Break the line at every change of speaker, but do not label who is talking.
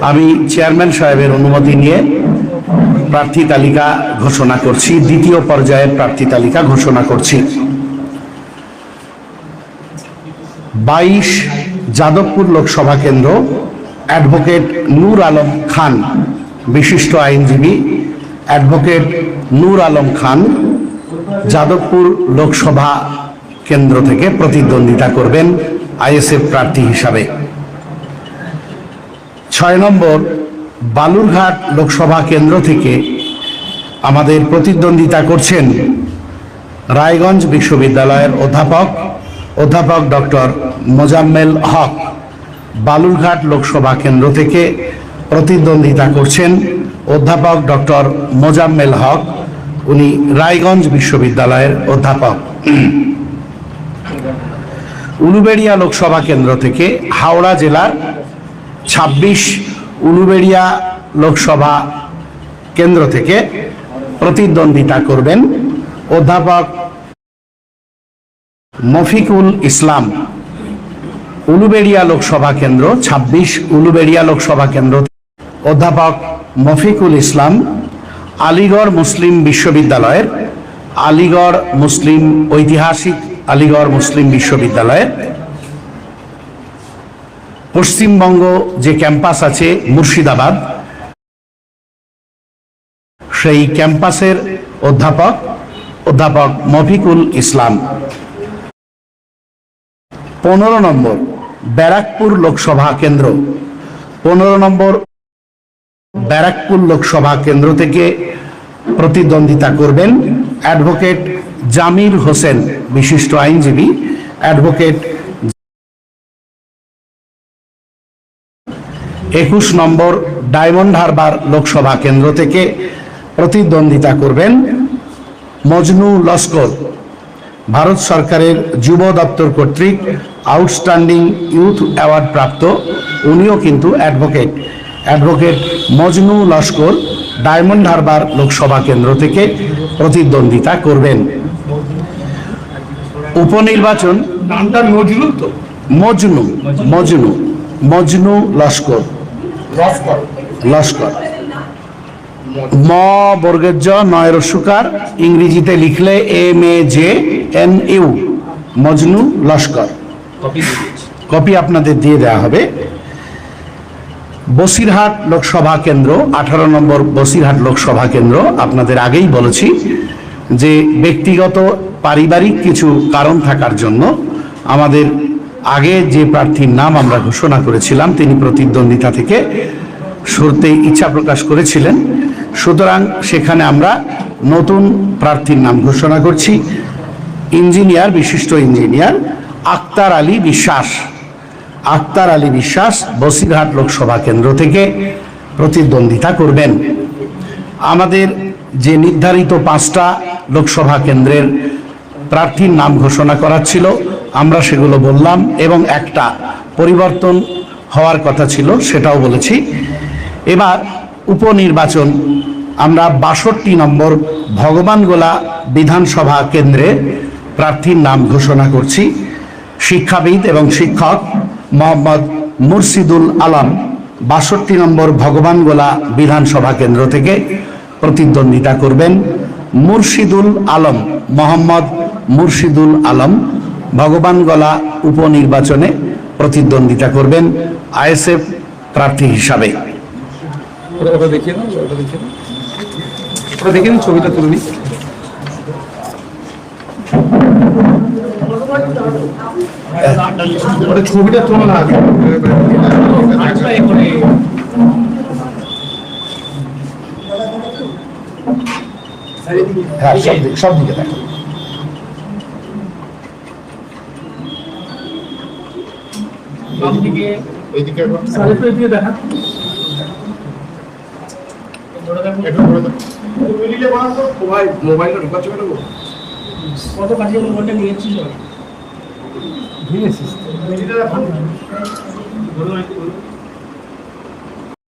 আমি চেয়ারম্যান সাহেবের অনুমতি নিয়ে প্রার্থী তালিকা ঘোষণা করছি, দ্বিতীয় পর্যায়ের প্রার্থী তালিকা ঘোষণা করছি। বাইশ যাদবপুর লোকসভা কেন্দ্র, অ্যাডভোকেট নূর আলম খান, বিশিষ্ট আইনজীবী, অ্যাডভোকেট নূর আলম খান যাদবপুর লোকসভা কেন্দ্র থেকে প্রতিদ্বন্দ্বিতা করবেন আইএসএফ প্রার্থী হিসাবে। ছয় নম্বর, বালুরঘাট লোকসভা কেন্দ্র থেকে আমাদের প্রতিদ্বন্দ্বিতা করছেন রায়গঞ্জ বিশ্ববিদ্যালয়ের অধ্যাপক অধ্যাপক ডক্টর মোজাম্মেল হক। বালুরঘাট লোকসভা কেন্দ্র থেকে প্রতিদ্বন্দ্বিতা করছেন অধ্যাপক ডক্টর মোজাম্মেল হক, উনি রায়গঞ্জ বিশ্ববিদ্যালয়ের অধ্যাপক। উলুবেড়িয়া লোকসভা কেন্দ্র থেকে হাওড়া জেলার ছাব্বিশ উলুবেড়িয়া লোকসভা কেন্দ্র থেকে প্রতিদ্বন্দ্বিতা করবেন অধ্যাপক মফিকুল ইসলাম। উলুবেড়িয়া লোকসভা কেন্দ্র ২৬ উলুবেড়িয়া লোকসভা কেন্দ্র অধ্যাপক মফিকুল ইসলাম। আলিগড় মুসলিম বিশ্ববিদ্যালয়ের, আলিগড় মুসলিম ঐতিহাসিক আলিগড় মুসলিম বিশ্ববিদ্যালয়ের পশ্চিমবঙ্গ যে ক্যাম্পাস আছে মুর্শিদাবাদ, সেই ক্যাম্পাসের অধ্যাপক অধ্যাপক মফিকুল ইসলাম। পনেরো নম্বর, ব্যারাকপুর লোকসভা কেন্দ্র। পনেরো নম্বর, ব্যারাকপুর লোকসভা কেন্দ্র থেকে প্রতিদ্বন্দ্বিতা করবেন অ্যাডভোকেট জামির হোসেন, বিশিষ্ট আইনজীবী। অ্যাডভোকেট একুশ নম্বর ডায়মন্ড হারবার লোকসভা কেন্দ্র থেকে প্রতিদ্বন্দ্বিতা করবেন মজনু লস্কর। ভারত সরকারের যুব দপ্তর কর্তৃক আউটস্ট্যান্ডিং ইউথ অ্যাওয়ার্ড প্রাপ্ত উনিও কিন্তু advocate. Advocate Majnu Laskar Diamond Harbour Lok Sabha কেন্দ্র থেকে প্রতিদ্বন্দ্বিতা করবেন। উপনির্বাচন
নামটা নজরুল তো।
মজনু মজনু মজনু লস্কর। লস্কর ম বর্গের জ নয় রসুকার ইংরেজিতে লিখলে M A J N U. Majnu Laskar
copy
copy আপনাদের দিয়ে দেওয়া হবে। বসিরহাট লোকসভা কেন্দ্র আঠারো নম্বর বসিরহাট লোকসভা কেন্দ্র আপনাদের আগেই বলেছি যে ব্যক্তিগত পারিবারিক কিছু কারণ থাকার জন্য আমাদের আগে যে প্রার্থীর নাম আমরা ঘোষণা করেছিলাম, তিনি প্রতিদ্বন্দ্বিতা থেকে সরতে ইচ্ছা প্রকাশ করেছিলেন। সুতরাং সেখানে আমরা নতুন প্রার্থীর নাম ঘোষণা করছি। ইঞ্জিনিয়ার, বিশিষ্ট ইঞ্জিনিয়ার আক্তার আলী বিশ্বাস। আক্তার আলী বিশ্বাস বসিরহাট লোকসভা কেন্দ্র থেকে প্রতিদ্বন্দ্বিতা করবেন। আমাদের যে নির্ধারিত পাঁচটা লোকসভা কেন্দ্রের প্রার্থীর নাম ঘোষণা করা ছিল আমরা সেগুলো বললাম এবং একটা পরিবর্তন হওয়ার কথা ছিল, সেটাও বলেছি। এবার উপনির্বাচন, আমরা বাষট্টি নম্বর ভগবানগোলা বিধানসভা কেন্দ্রে প্রার্থীর নাম ঘোষণা করছি। শিক্ষাবিদ এবং শিক্ষক মোহাম্মদ মুর্শিদুল আলম বাষট্টি নম্বর ভগবানগোলা বিধানসভা কেন্দ্র থেকে প্রতিদ্বন্দ্বিতা করবেন। মুর্শিদুল আলম, মোহাম্মদ মুর্শিদুল আলম ভগবানগোলা উপনির্বাচনে প্রতিদ্বন্দ্বিতা করবেন আইএসএফ প্রার্থী হিসাবে।
দাও ছবিটা তুলে নিই ছবিটা তোলো না।
হ্যাঁ সব দিকে সব দিকে দেখো।
মোবাইলটা ঢোকাচ্ছ কেন গো?
কত কাজে মোবাইলটা নিয়েছিস? একটু বলো।